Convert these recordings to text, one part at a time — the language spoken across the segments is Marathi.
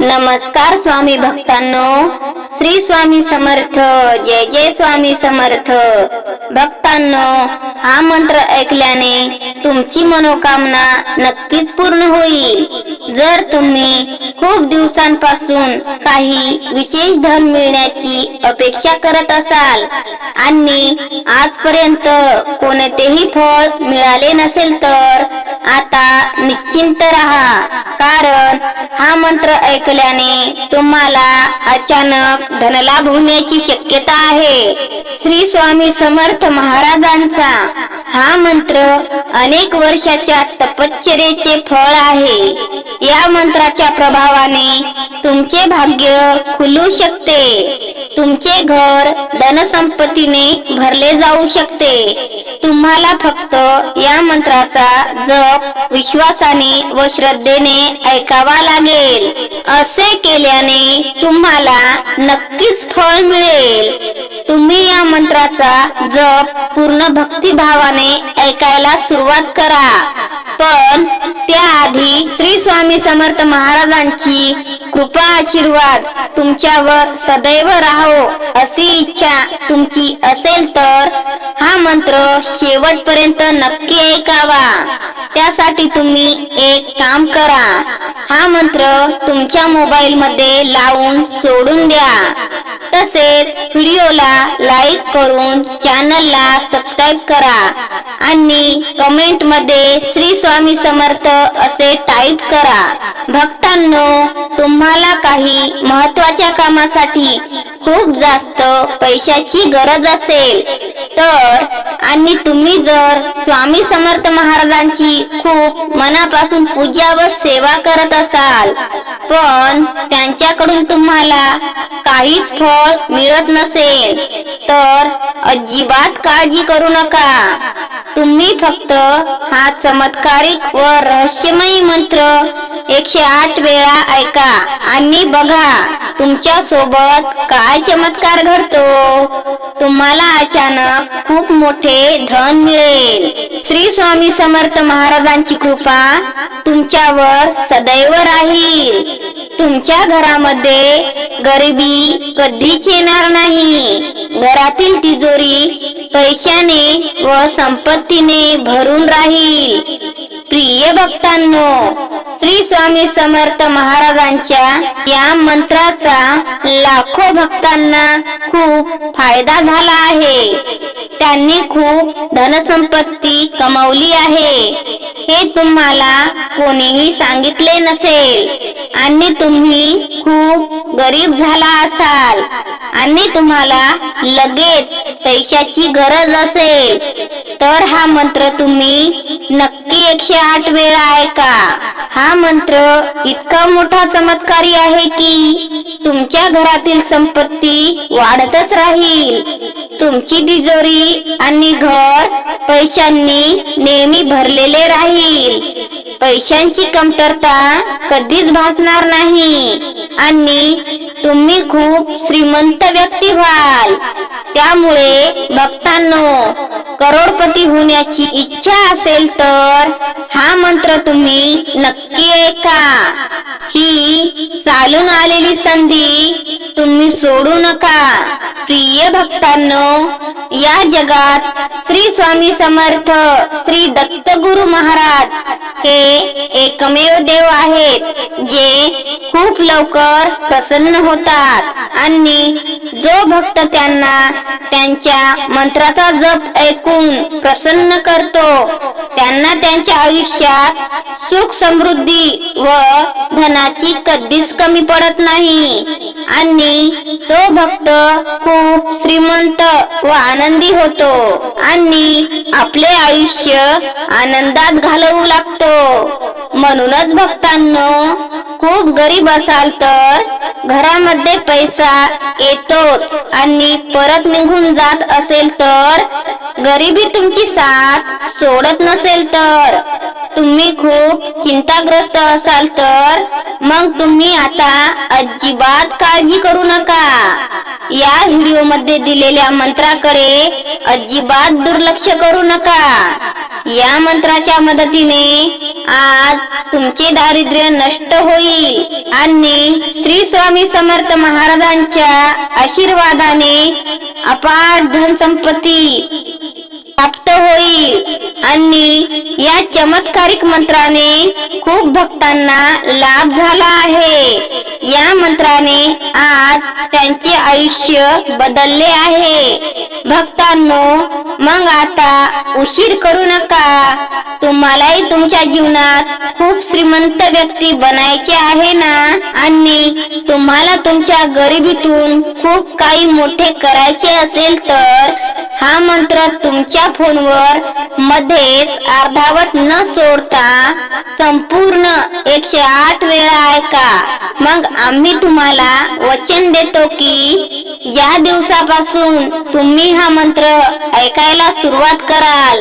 नमस्कार स्वामी भक्तांनो. श्री स्वामी समर्थ जय जय स्वामी समर्थ. भक्तांनो हा मंत्र ऐकल्याने तुमची मनोकामना नक्कीच पूर्ण होईल. जर तुम्ही खूप दिवसांपासून काही विशेष धन मिळण्याची अपेक्षा करत असाल आणि आजपर्यंत कोणतेही फळ मिळाले नसेल तर आता निश्चिंत राहा. कारण हा मंत्र ऐक असल्याने तुम्हाला अचानक धनलाभ होण्याची शक्यता आहे. श्री स्वामी समर्थ महाराजांचा हा मंत्र अनेक वर्षाच्या तपश्चर्येचे फळ आहे. या मंत्राच्या प्रभावाने तुमचे भाग्य खुलू शकते. तुमचे घर धनसंपत्तीने भरले जाऊ शकते. तुम्हाला फक्त या मंत्राचा जप विश्वासाने व श्रद्धेने ऐकावा लागेल. असे केल्याने तुम्हाला नक्कीच फळ मिळेल. तुम्ही या मंत्राचा जप पूर्ण भक्तिभावाने ऐकायला सुरुवात करा. पण त्याआधी श्री स्वामी समर्थ महाराजांची कृपा आशीर्वाद तुमच्यावर सदैव राहो अशी इच्छा तुमची असेल तर हा मंत्र शेवटपर्यंत नक्की ऐकावा. त्यासाठी तुम्ही एक काम करा. हा मंत्र तुमच्या मोबाईल मध्ये लावून सोडून द्या. तसेच व्हिडिओला लाईक करून चॅनलला सबस्क्राईब करा. आणि कमेंटमध्ये श्री स्वामी समर्थ असे टाईप करा. भक्तांनो तुम्हाला काही महत्त्वाच्या कामासाठी खूप जास्त पैशाची गरज असेल तर आणि तुम्ही जर स्वामी समर्थ महाराजांची खूप मनापासून पूजा व सेवा करत असाल पण त्यांच्याकडून तुम्हाला काहीच फळ मिळत नसेल तर अजिबात काळजी करू नका. तुम्ही फक्त हा चमत्कारिक व रहस्यमयी मंत्र एकशे आठ वेळा ऐका आणि बघा तुमच्यासोबत काय चमत्कार घडतो. तुम्हाला अचानक खूप मोठे धन मिळेल. श्री स्वामी समर्थ महाराजांची कृपा तुमच्यावर सदैव राहील. तुमच्या घरामध्ये गरिबी कधीच येणार नाही. घरातील तिजोरी पैशाने व संपत्तीने भरून राहील. प्रिय भक्तांनो श्री स्वामी समर्थ महाराजांच्या या मंत्राचा लाखो भक्तांना खूप फायदा झाला आहे. त्यांनी खूप धनसंपत्ती कमावली आहे. हे तुम्हाला कोणीही सांगितले नसेल. आणि तुम्ही खूप गरीब झाला असाल. आणि तुम्हाला लगेच पैशाची गरज असेल. तर हा मंत्र तुम्ही नक्की एकशे आठ वेळा ऐका. हा मंत्र इतका मोठा चमत्कारी आहे की तुमच्या घरातील संपत्ती वाढतच राहील. तुमची तिजोरी आणि घर पैशांनी नेहमी भरलेले राहील. पैशांची कमतरता कधीच भासणार नाही. आणि तुम्ही खूप श्रीमंत व्यक्ती व्हाल. त्यामुळे भक्तांनो करोडपती होण्याची इच्छा असेल तर हा मंत्र तुम्ही नक्की ऐका. ही चालून आलेली संधी तुम्ही सोडू नका. प्रिय भक्तांनो या जगात श्री स्वामी समर्थ श्री दत्तगुरु महाराज हे एकमेव देव आहेत जे खूप लवकर प्रसन्न होतात. आणि जो भक्त त्यांना त्यांच्या मंत्राचा जप ऐकून प्रसन्न करतो त्यांना त्यांच्या आयुष्यात सुख समृद्धी व धनाची कधीच कमी पडत नाही. आणि तो भक्त खूप श्रीमंत व आनंदी होतो आणि आपले आयुष्य आनंदात घालवू लागतो. म्हणूनच भक्तांनो खूप गरीब असाल तर घरामध्ये पैसा येतो आणि परत निघून जात असेल तर गरिबी तुमची साथ सोडत नसेल तर तुम्ही खूप चिंताग्रस्त असाल तर मग तुम्ही आता अजिबात काळजी करू नका. या व्हिडिओमध्ये दिलेल्या मंत्राकडे अजिबात दुर्लक्ष करू नका. या मंत्राच्या मदतीने आज तुमचे दारिद्र्य नष्ट होईल. होईल आणि श्री स्वामी समर्थ महाराजांच्या आशीर्वादाने अपार धनसंपत्ती प्राप्त होईल. आणि या चमत्कारिक मंत्राने खूप भक्तांना लाभ झाला आहे. या मंत्राने आज त्यांचे आयुष्य बदलले आहे. भक्तांनो मग आता उशीर करू नका. तुम्हालाही तुमच्या जीवनात खूप श्रीमंत व्यक्ती बनायचे आहे ना? आणि तुम्हाला तुमच्या गरिबीतून खूप काही मोठे करायचे असेल तर हा मंत्र तुमच्या फोनवर मध्येच अर्धावट न सोडता संपूर्ण एकशे आठ वेळा ऐका. मग आम्ही तुम्हाला वचन देतो की ज्या दिवसापासून तुम्ही हा मंत्र ऐकायला सुरुवात कराल.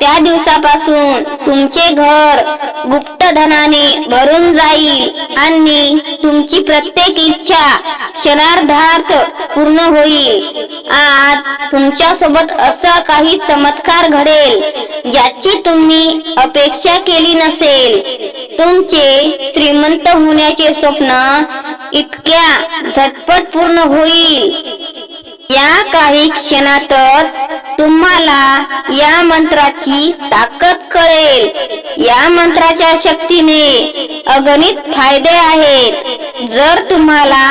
त्या दिवसापासून तुमचे घर गुप्त धनाने भरून जाईल आणि तुमची प्रत्येक इच्छा क्षणार्धार्थ पूर्ण होईल. आज तुमच्यासोबत असा काही चमत्कार घडेल ज्याची तुम्ही अपेक्षा केली नसेल. तुमचे श्रीमंत होण्याचे स्वप्न इतक्या झटपट पूर्ण होईल. या काही क्षणातच तुम्हाला या मंत्राची ताकद कळेल. या मंत्राच्या शक्तीने अगणित फायदे आहेत. जर तुम्हाला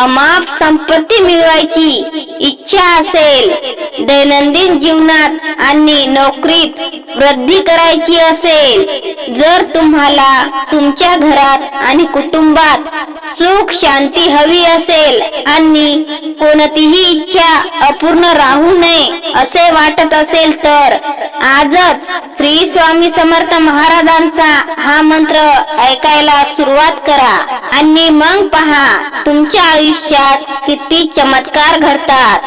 अमाप संपत्ती मिळवायची इच्छा असेल दैनंदिन जीवनात आणि नोकरीत वृद्धी करायची असेल जर तुम्हाला तुमच्या घरात आणि कुटुंबात सुख शांती हवी असेल आणि कोणतीही इच्छा अपूर्ण राहू नये असे वाटत असेल तर आजच श्री स्वामी समर्थ महाराजांचा हा मंत्र ऐकायला सुरुवात करा. आणि मग पहा तुमच्या आयुष्यात किती चमत्कार घडतात.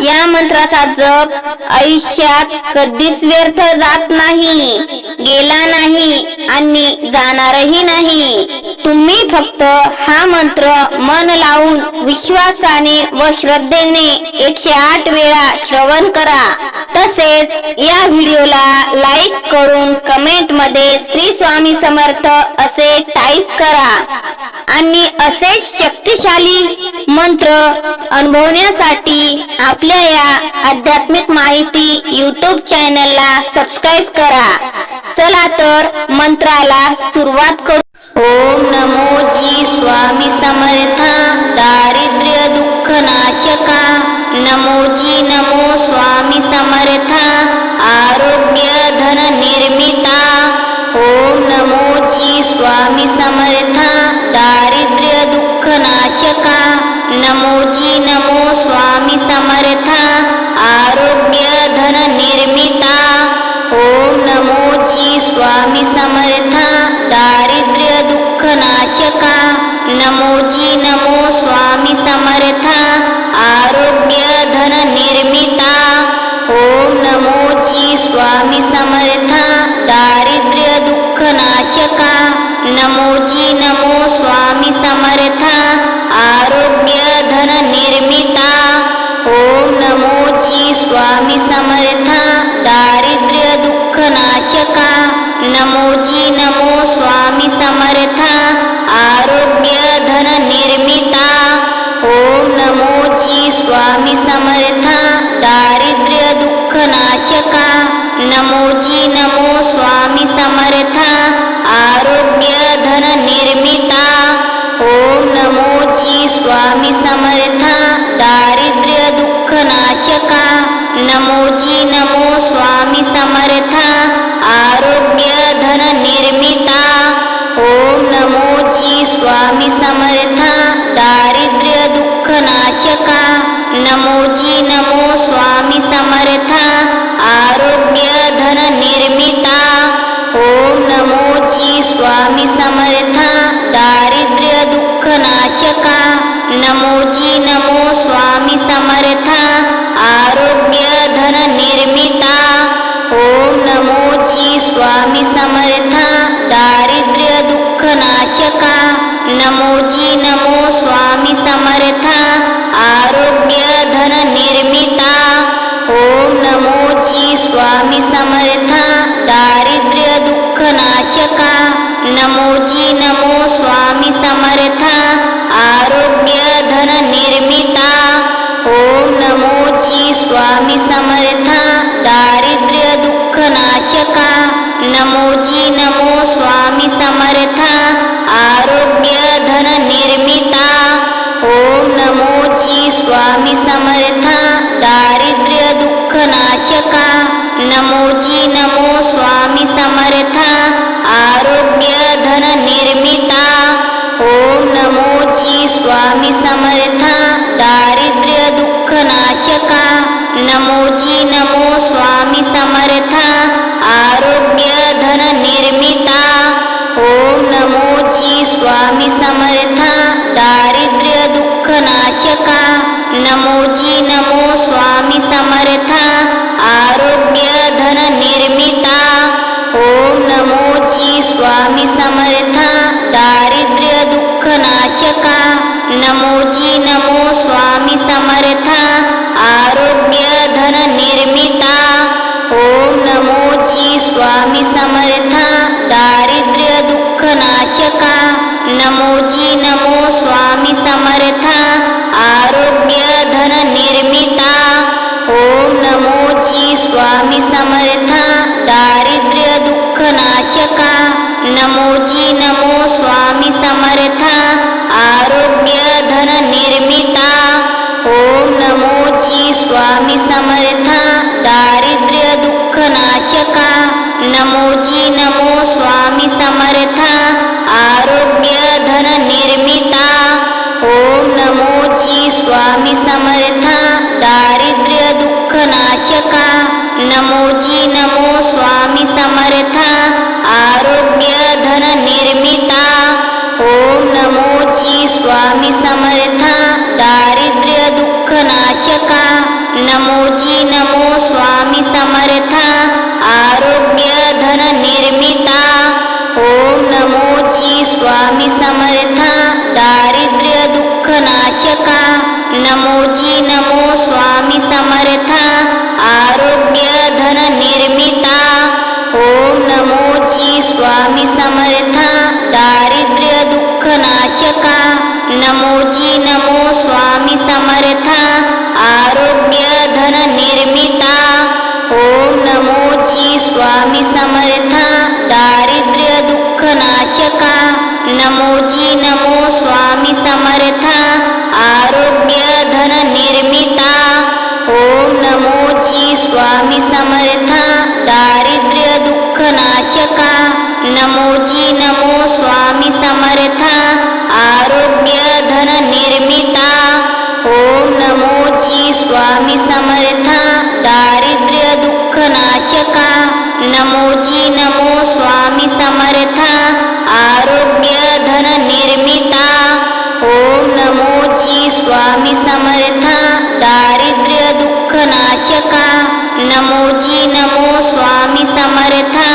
या मंत्राचा जप आयुष्यात कधीच व्यर्थ जात नाही गेला नाही आणि जाणारही नाही. तुम्ही फक्त हा मंत्र मन लावून विश्वासाने व श्रद्धेने एकशे आठ वेळा श्रवण करा. तसेच या व्हिडिओला लाईक करून कमेंटमध्ये श्री स्वामी समर्थ असे टाईप करा. आणि असे शक्तिशाली मंत्र अनुभवण्यासाठी आपल्या या आध्यात्मिक माहिती यूट्यूब चॅनलला सबस्क्राईब करा. चला तर मंत्राला सुरुवात करू. ओम नमो जी स्वामी समर्थ. नमोजी नमो स्वामी समर्था आरोग्य धन निर्मिता। ओम नमोजी स्वामी समर्था दारिद्र्य दुःख नाशका। नमो नमो स्वामी समर्था आरोग्य धन निर्मिता। ओम नमो जी स्वामी समर्था दारिद्र्य दुःख नाशका। नमो नमो स्वामी समर्था आरोग्य धन निर्मिता। ओम नमो जी स्वामी समर्था। दारिद्र्य दुःख नाशका। नमो जी नमो स्वामी समर्था। आरोग्य धन निर्मिता। ओम नमो जी स्वामी समर्था। दारिद्र्य दुःख नाशका। नमो जी नमो स्वामी समर्था दारिद्र्य दुःख नाशका नमो नमो स्वामी समर्था आरोग्य धन निर्मिता ओम नमोजी स्वामी समर्था दारिद्र्य दुःख नाशका नमो नमो स्वामी समर्था आरोग्य धन निर्मिता ओम नमोजी स्वामी समर्था दारिद्र्य दुःख नमोजी नमो स्वामी समर्था आरोग्य धन निर्मिता। ओम नमो जी स्वामी समर्था। समर्था आरोग्य धन निर्मिता। ओम नमोजी स्वामी समर्था दारिद्र्य दुःख नाशका। नमोजी नमो स्वामी समर्थ। नमोजी नमो स्वामी समर्था आरोग्य धन निर्मिता। ओम नमोजी स्वामी समर्था दारिद्र्य दुःख नाशका। नमोजी नमो स्वामी समर्था आरोग्य धन निर्मिता। ओम नमोजी स्वामी समर्था। समर्था दारिद्र्य दुःख नाशका नमो नमो स्वामी समर्था। आरोग्य धन निर्मिता। ओम नमोजी स्वामी समर्था। दारिद्र्य दुःख नाशका नमो नमो स्वामी समर्था। आरोग्य धन निर्मिता। ओम नमोजी स्वामी समर्था। दारिद्र्य दुःख नाशका नमो जी नमो स्वामी समर्था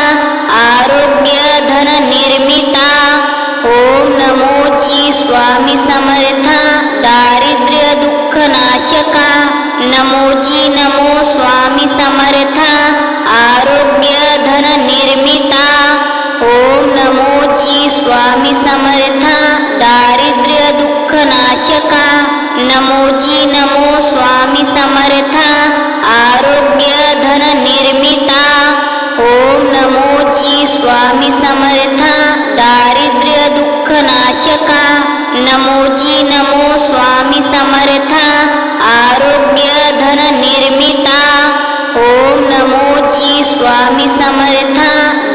आरोग्य धन निर्मिता। ओम नमो जी स्वामी समर्था दारिद्र्य दुःख नाशका। नमोजी नमो स्वामी समर्था आरोग्य धन निर्मिता। ओम नमो जी स्वामी समर्था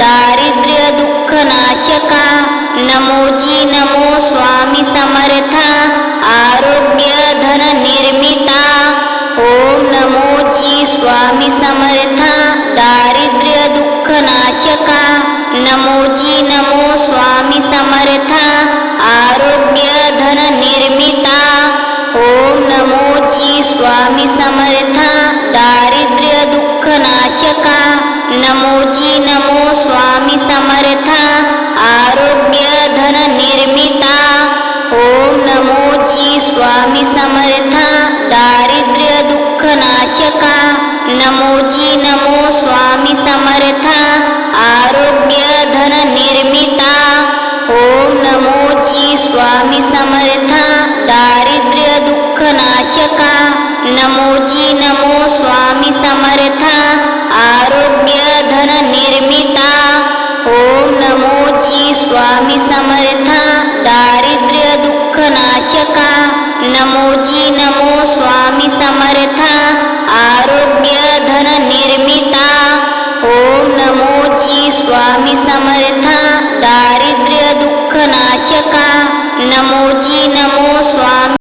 दारिद्र्य दुःख नाशका। नमोजी नमो स्वामी समर्था आरोग्य धन निर्मिता। ओम नमोजी स्वामी समर्था। दुःख नमोजी नमो स्वामी समर्था। आरोग्य धन निर्मिता। ओम नमोजी स्वामी समर्था। दारिद्र्य दुःख नाशका। नमो नमो स्वामी समर्था। आरोग्य धन निर्मिता। ओम नमोजी स्वामी समर्था। दारिद्र्य दुःख नाशका। नमो नमो